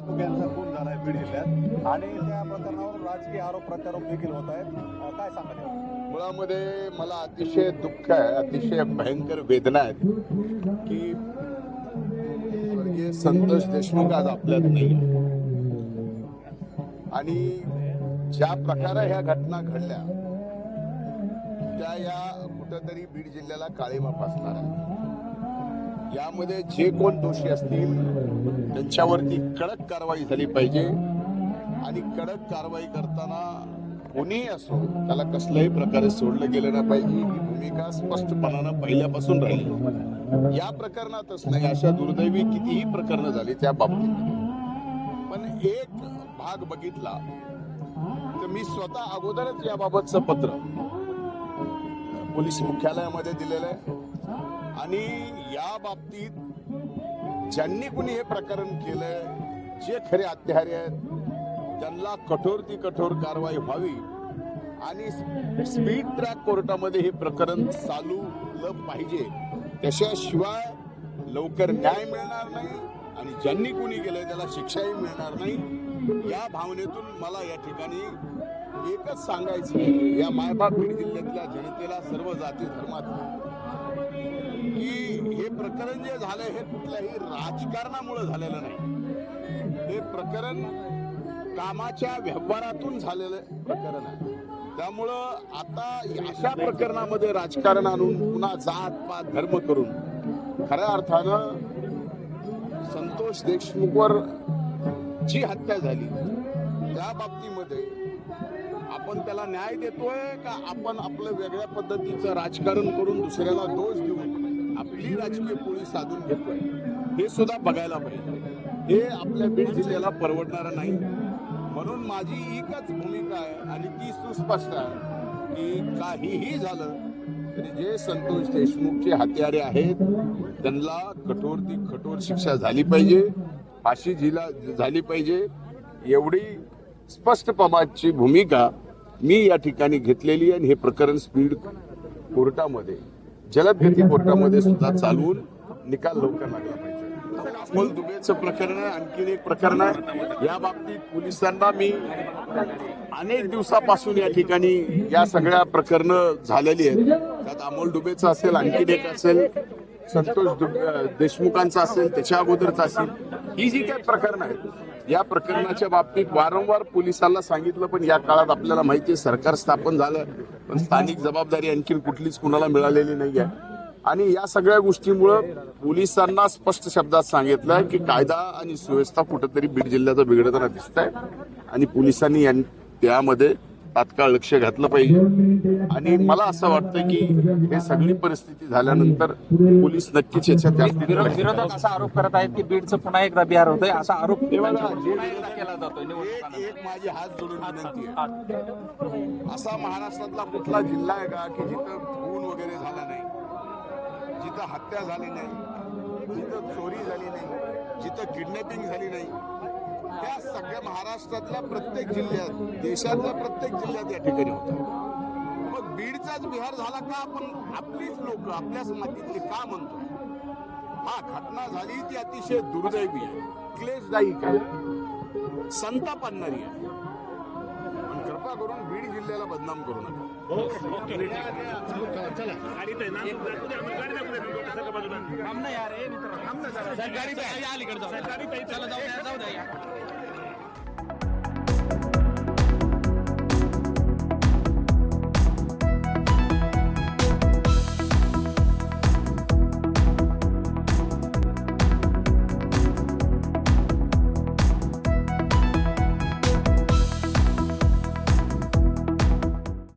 देशमुख यांचा खून झालाय बीड जिल्ह्यात आणि त्या प्रकरणावर राजकीय आरोप प्रत्यारोप देखील होत आहेत. काय सांगाल मुळामध्ये मला अतिशय दुःख आहे अतिशय भयंकर वेदना आहेत की स्वर्गीय संतोष देशमुख आज आपल्यात नाही आणि ज्या प्रकारे ह्या घटना घडल्या त्या या कुठंतरी बीड जिल्ह्याला काळीमा फासणार आहे यामध्ये जे कोण दोषी असतील त्यांच्यावरती कडक कारवाई झाली पाहिजे. आणि कडक कारवाई करताना कोणीही असो त्याला कसल्याही प्रकारे सोडलं गेलं नाही पाहिजे. ही भूमिका स्पष्टपणानं पहिल्यापासून राहिली. या प्रकरणातच नाही अशा दुर्दैवी कितीही प्रकरणं झाली त्या बाबतीत. पण एक भाग बघितला तर मी स्वतः अगोदरच याबाबतचं पत्र पोलीस मुख्यालयामध्ये दिलेलं आहे. आणि या बाबतीत ज्यांनी कुणी हे प्रकरण केलं जे खरे हत्यारे आहेत त्यांना कठोर ती कठोर कारवाई व्हावी. आणि स्पीड ट्रॅक कोर्टामध्ये हे प्रकरण चालूलं पाहिजे. त्याच्याशिवाय लवकर न्याय मिळणार नाही आणि ज्यांनी कुणी केलंय त्याला शिक्षाही मिळणार नाही. या भावनेतून मला या ठिकाणी एकच सांगायचं या मायबाप बीड जिल्ह्यातल्या जनतेला सर्व जाती धर्मात की हे प्रकरण जे झालं हे कुठल्याही राजकारणामुळे झालेलं नाही. हे प्रकरण कामाच्या व्यवहारातून झालेलं प्रकरण आहे. त्यामुळं आता अशा प्रकरणामध्ये राजकारण आणून पुन्हा जात पात धर्म करून खऱ्या अर्थानं संतोष देशमुखवर जी हत्या झाली त्या बाबतीमध्ये आपण त्याला न्याय देतोय का आपण आपलं वेगळ्या पद्धतीचं राजकारण करून दुसऱ्याला दोष देऊन आपली राजकीय पोळी साधून घेतोय. हे सुद्धा बघायला पाहिजे हे आपल्या बीड जिल्ह्याला परवडणारं नाही. म्हणून माझी एकच भूमिका आहे आणि ती सुस्पष्ट आहे की काहीही झालं तरी जे संतोष देशमुखचे हत्यारे आहेत त्यांना कठोर ती कठोर शिक्षा झाली पाहिजे फाशी जिला झाली पाहिजे. एवढी स्पष्टपमाची भूमिका मी या ठिकाणी घेतलेली आहे आणि हे प्रकरण स्पीड कोर्टामध्ये जलदगती कोर्टामध्ये सुद्धा चालवून निकाल लवकर लागला पाहिजे. अमोल दुबेचं प्रकरण आणखी आणखीन एक प्रकरण या बाबतीत पोलिसांना मी अनेक दिवसापासून या ठिकाणी या सगळ्या प्रकरणं झालेली आहेत. त्यात अमोल दुबेचं असेल आणखीन एक असेल. संतोष दुब- देशमुखांचा असेल त्याच्या अगोदरचा असेल ही जी काही प्रकरणं आहेत या प्रकरणाच्या बाबतीत वारंवार पोलिसांना सांगितलं पण या काळात आपल्याला माहिती आहे सरकार स्थापन झालं पण स्थानिक जबाबदारी आणखी कुठलीच कुणाला मिळालेली नाही आहे आणि या सगळ्या गोष्टीमुळं पोलिसांना स्पष्ट शब्दात सांगितलं की कायदा आणि सुव्यवस्था कुठंतरी बीड जिल्ह्याचा बिघडताना दिसत आहे आणि पोलिसांनी त्यामध्ये तात्काळ लक्ष घातलं पाहिजे. आणि मला असं वाटतं की हे सगळी परिस्थिती झाल्यानंतर पोलीस नक्कीच याच्यात विरोधक असा आरोप करत आहेत की बीडचं पुन्हा एकदा बिहार होतंय. असा आरोप केला. एक माझी हात जोडून विनंती आहे. असा महाराष्ट्रातला कुठला जिल्हा आहे का की जिथं खून वगैरे झाला नाही? जिथं हत्या झाली नाही? जिथं चोरी झाली नाही? जिथं किडनॅपिंग झाली नाही? त्या सगळ्या महाराष्ट्रातल्या प्रत्येक जिल्ह्यात देशातल्या प्रत्येक जिल्ह्यात या ठिकाणी होतं मग बीडचाच बिहार झाला का आपण आपलीच लोक आपल्याच मातीतली का म्हणतो? हा घटना झाली ती अतिशय दुर्दैवी आहे क्लेशदायी आहे. संताप आणणारी आहे. कृपा करून बीड जिल्ह्याला बदनाम करू नका.